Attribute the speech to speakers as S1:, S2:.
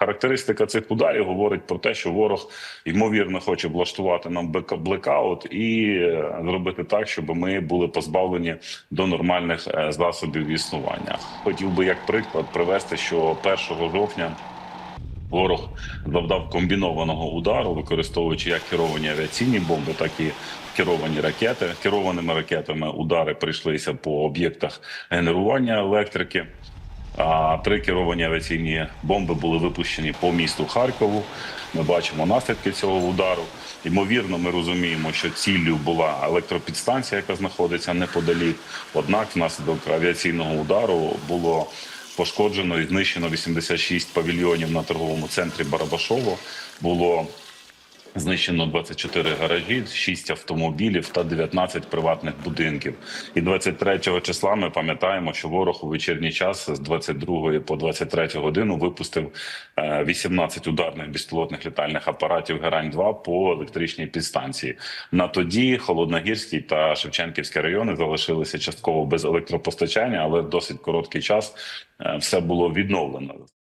S1: характеристика цих ударів говорить про те, що ворог ймовірно хоче влаштувати нам блекаут і е, зробити так, щоб ми були позбавлені до нормальних е, засобів існування. Хотів би як приклад привести, що 1 жовтня. Ворог завдав комбінованого удару, використовуючи як керовані авіаційні бомби, так і керовані ракети. Керованими ракетами удари прийшлися по об'єктах генерування електрики. Три керовані авіаційні бомби були випущені по місту Харкову. Ми бачимо наслідки цього удару. Ймовірно, ми розуміємо, що ціллю була електропідстанція, яка знаходиться неподалік. Однак, внаслідок авіаційного удару було пошкоджено і знищено 86 павільйонів на торговому центрі Барабашово. Було Знищено 24 гаражі, 6 автомобілів та 19 приватних будинків. І 23 числа ми пам'ятаємо, що ворог у вечірній час з 22 по 23 годину випустив е, 18 ударних безпілотних літальних апаратів Герань 2 по електричній підстанції. На тоді Холодногірський та Шевченківський райони залишилися частково без електропостачання, але досить короткий час е, все було відновлено.